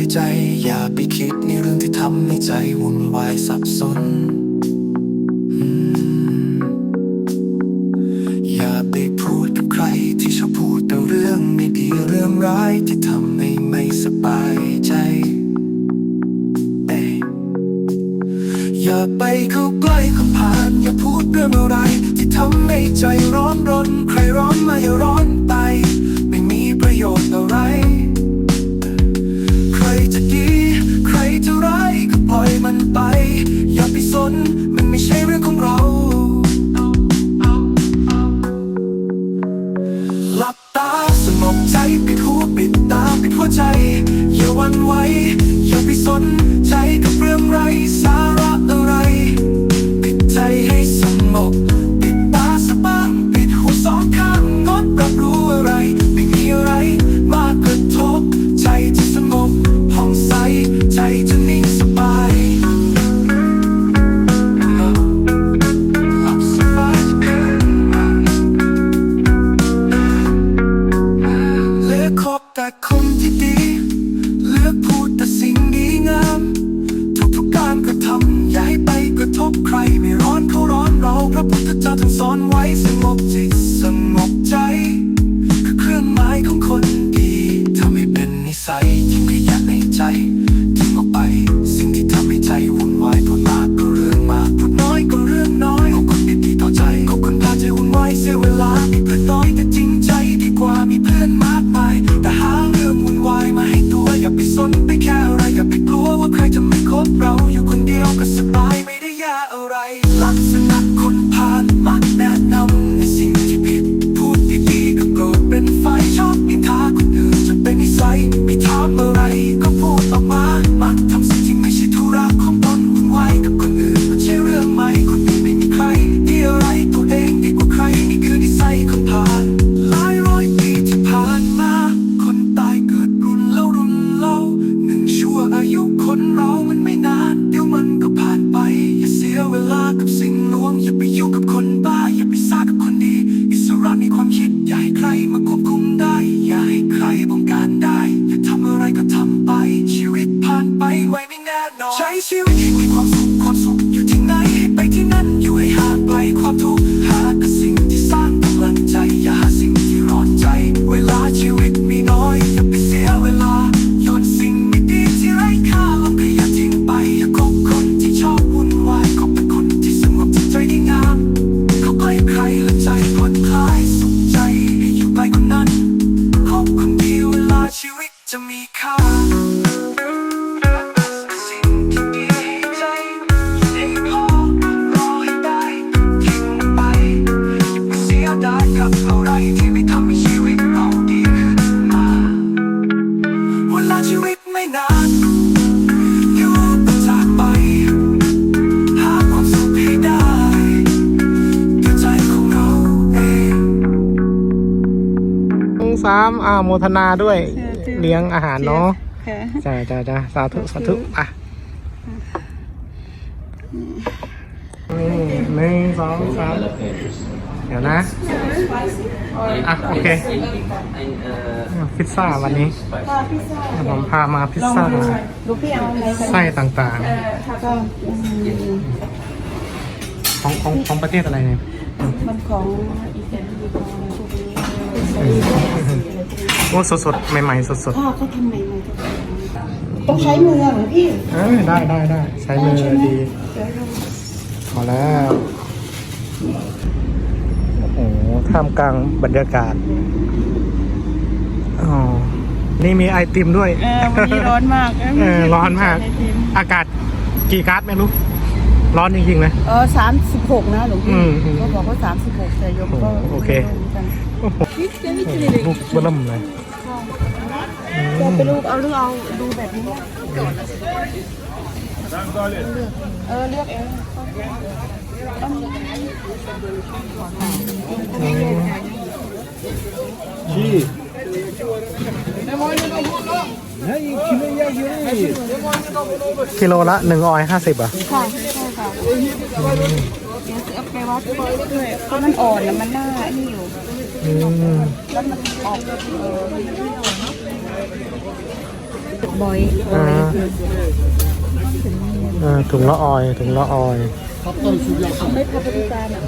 ายใจ อย่าไปคิดในเรื่องที่ทำให้ใจวุ่นวายสับสน อย่าไปพูดกับใครที่ชอบพูดแต่เรื่องไม่ดีเรื่องร้ายที่ทำให้ไม่สบายใจอย่าไปเข้าใกล้เข้าผ่านอย่าพูดเรื่องอะไร ที่ทำให้ใจร้อนรน ใครร้อนมาอย่าร้อนไป ไม่มีประโยชน์อะไร จิตสงบใจ คือเครื่องหมายของคนดีทำให้เป็นนิสัยทิ้งขยะในใจทิ้งออกไป สิ่งที่ทำให้ใจวุ่นวายพูดมากก็เรื่องมากพูดน้อยก็เรื่องน้อยขอบคนดีๆต่อใจขอบคนพาใจวุ่นวายเสียเวลามีเพื่อนน้อยแต่จริงใจดีกว่ามีเพื่อนมากมาย แต่หาเรื่องวุ่นวายมาให้ตัวอย่าไปสนไปแค่อะไรอย่าไปกลัวว่าใครจะไม่คบเรา ค่าสิ่งที่ดีให้ใจให้พอรอให้ได้ทิ้งไปอย่าไปเสียดายกับอะไรที่ไม่ทำให้ชีวิตเราดีขึ้นมาเวลาชีวิตไม่นานอยู่ก็จากไป หาความสุขให้ได้ด้วยใจของเราเอง สองสามอ่าโมทนาด้วย เลี้ยงอาหารเนาะค่ะจ้าจ้าจ้าสาธุสาธุอะนี่หนึ่งสองสามเดี๋ยวนะ อะ โอเค พิซซ่าวันนี้ผมพามาพิซซ่าลูกพี่เอาอะไรคะไส้ต่างก็อืมๆของของของประเทศอะไรเนี่ย มันของอีแกนดีกว่าพวกนี้ โอ้สดสดๆใหม่ๆสดสดพ่อเขาทำใหม่ๆทุกคนต้องใช้มือเหรอพี่ๆเอ้ยได้ได้ได้ใช้มือดีพอแล้วโอ้โหท่ามกลางบรรยากาศอ๋อนี่มีไอติมด้วย เออวันนี้ร้อนมากเออร้อนมาก อากาศกี่ก๊าซไม่รู้ ร้อนจริงๆเลยเออสามสิบหกนะหลวงอืพี่มเขาบอกว่าสามสิบหกแต่โยมก็โอเคโอ้โห ลูกเบิ่มเลยจะไปลูกเอาหรือเอาดูแบบนี้เออเลือกเองชีกิโลละหนึ่งร้อยห้าสิบอะค่ะใช่ค่ะเดี๋ยวจะเอาไปวัดด้ยเพราะมันอ่อนแล้วมันหน้านี่อยู่ อืมบอยอ่าอ่าถุงละออยถุงละออยไม่พับริการอะ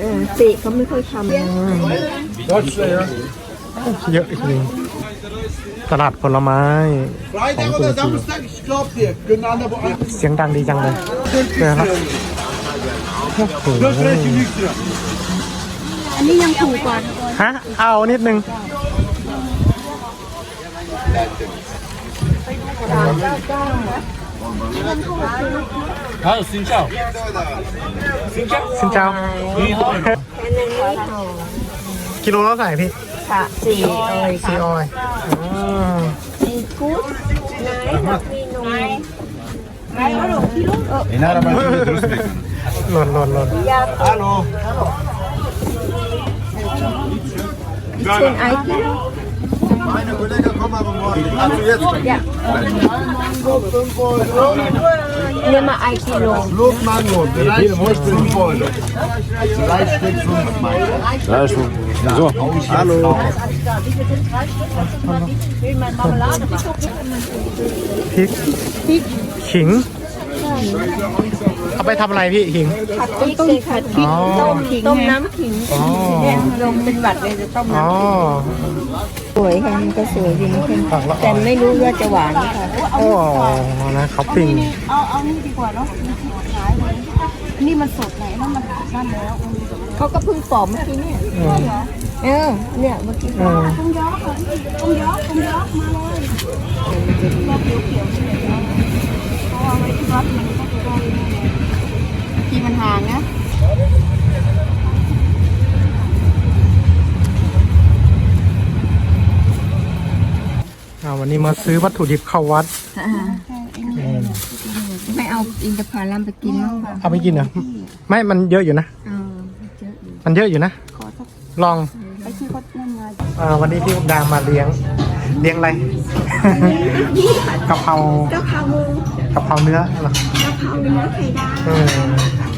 เออติเขาไม่ค่อยทำนะอืม What's เยอะจริงตลาดผลไม้ Freitag oder เสียงดังดีจังเลย Ja. 4สิบลอันนี้ยังถูกกว่าฮะ เอานิดนึง好，新教，新教，สินเจ้า你好，กิโลเท่าไหร่พี่สะสี่เอ่ยสี่ะออยอืมมีกุ๊ดไนท์มีหนุ่มไนท์ไนท์หลงที่ลูก你那他妈的， หล่นหล่นหล่นยา Hallo. เป็นไอที่ Meine Kollegen kommen aber morgen. Also jetzt. อยากเนี่ยมาไอกิโล Flugmango, drei Stück 5 Euro. Drei Stück 5 Euro. Drei Stück. So, hallo. พริกพริกขิง เอาไปทำอะไรพี่ขิง ผัดพริกเลยค่ะพริกอ๋อ ต้มขิงต้มน้ำขิงอ๋อ เนี่ยลงเป็นหวัดเลยจะต้มอ๋อ น้ำสวยค่ะมันก็สวยดีนะผักละอ่อนแต่ไม่รู้ว่าจะหวานหรือเปล่าโอ้นะเขาปิ้งเอาเอานี่ดีกว่าเนาะขายเลยนี่มันสดไหนนั่นมันนั่นแล้วเขาก็เพิ่งปอกเมื่อกี้เนี่ยอืมเออเนี่ยเมื่อกี้อืมต้องย้อค่ะต้องย้อต้องย้อมาเลยรอบเขียวๆนี่เลย ที่วัดมันก็จะได้ที่มันห่างนะอ่าวันนี้มาซื้อวัตถุดิบเข้าวัดอืมไม่เอาอินทผลัมไปกินมั้งค่ะเอาไปกินเหรอ ไม่ มันเยอะอยู่นะเออเยอะอยู่มันเยอะอยู่นะขอสักลองไอ้ที่เขานั่นมาอ่าวันนี้พี่มุกดามาเลี้ยง เลี้ยงอะไรกะเพรากะเพรา กะเพราเนื้อเหรอกะเพราเนื้อไข่ดาวเออ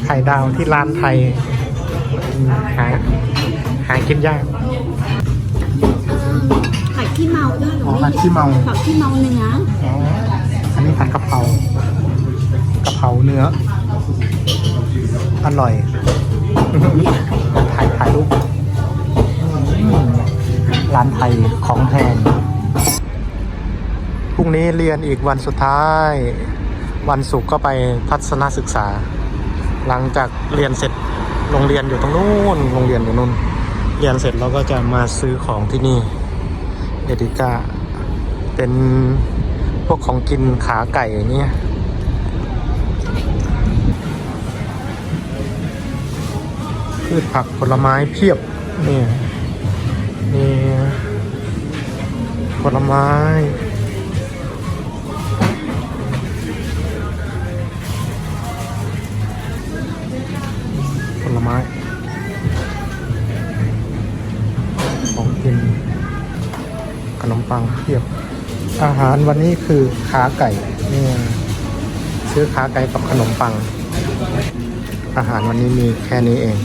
ไข่ดาวที่ร้านไทยอืมหาหากินยากไข่ขี้เมาด้วยอ๋อผัดขี้เมา ผัดขี้เมาเนื้ออ๋ออันนี้ผัดกะเพรากะเพราเนื้อ อร่อยถ่ายถ่ายรูปอืมร้านไทยของแพง พรุ่งนี้เรียนอีกวันสุดท้าย วันศุกร์ก็ไปทัศนศึกษา หลังจากเรียนเสร็จโรงเรียนอยู่ตรงนู้นโรงเรียนอยู่นู้นเรียนเสร็จเราก็จะมาซื้อของที่นี่เอดิก้าเป็นพวกของกินขาไก่อย่างเงี้ยพืชผักผลไม้เพียบนี่นี่ผลไม้ ลไม้ ของกิน ขนมปังเพียบ อาหารวันนี้คือขาไก่นี่ซื้อขาไก่กับขนมปัง อาหารวันนี้มีแค่นี้เอง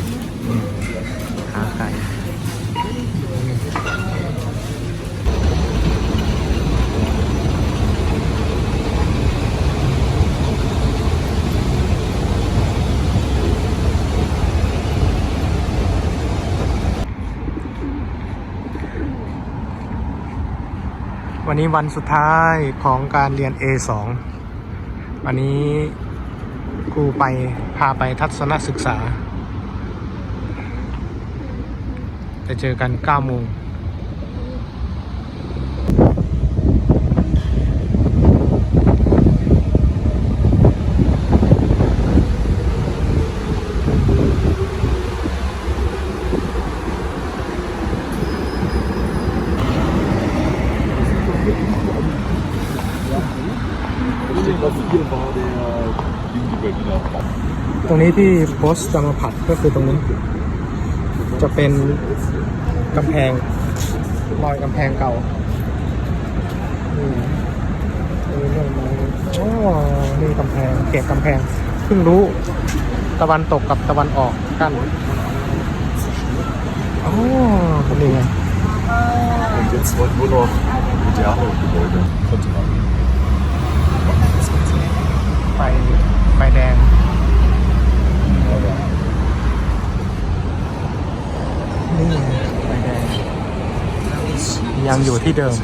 ขาไก่ วันนี้วันสุดท้ายของการเรียน A2 วันนี้ครูไปพาไปทัศนศึกษา จะเจอกัน9โมง ต รงนี้ที่โพสต์จะมาผัดก็คือตรงนี้ จะเป็นกำแพงรอยกำแพงเก่านี่นี่เรื่องไม้อ๋อนี่กำแพงเก็บกำแพงเพิ่งรู้ตะวันตกกับตะวันออกกันอ๋อนี่ไง Und jetzt wollen wir noch Idealo-Gebäude. Könnte man. ไฟไฟแดง นี่ไฟแดงยังอยู่ที่เดิม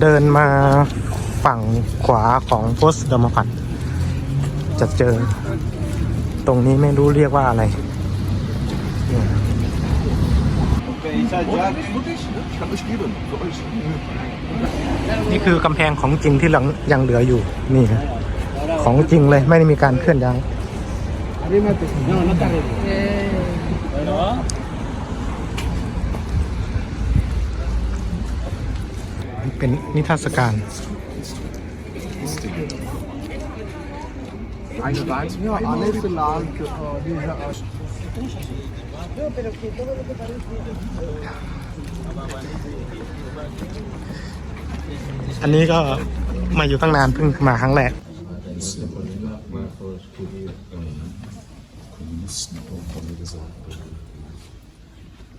เดินมาฝั่งขวาของโพสต์ดมพันจะเจอ ตรงนี้ไม่รู้เรียกว่าอะไร Ich kann euch geben. Für euch. นี่คือกำแพงของจริงที่หลังยังเหลืออยู่นี่นะของจริงเลยไม่ได้มีการเคลื่อนย้าย เป็นนิทรรศการ Eine weitere Anlage. diese อันนี้ก็มาอยู่ตั้งนานเพิ่งมาครั้งแรก von mir gesagt.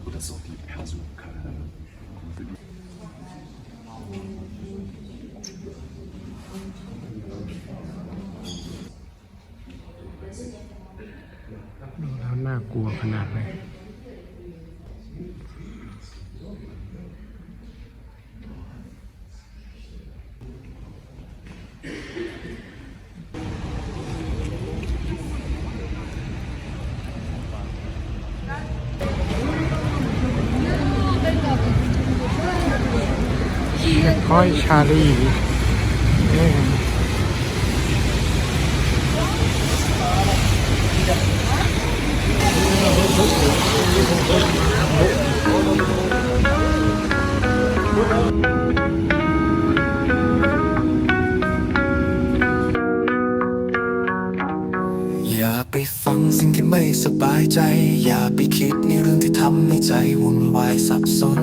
Oder so die Perso, keine Ahnung. ดูแล้วน่ากลัวขนาดไหนคอยชาลี ใจ อย่าไปคิดในเรื่องที่ทำให้ใจวุ่นวายสับสน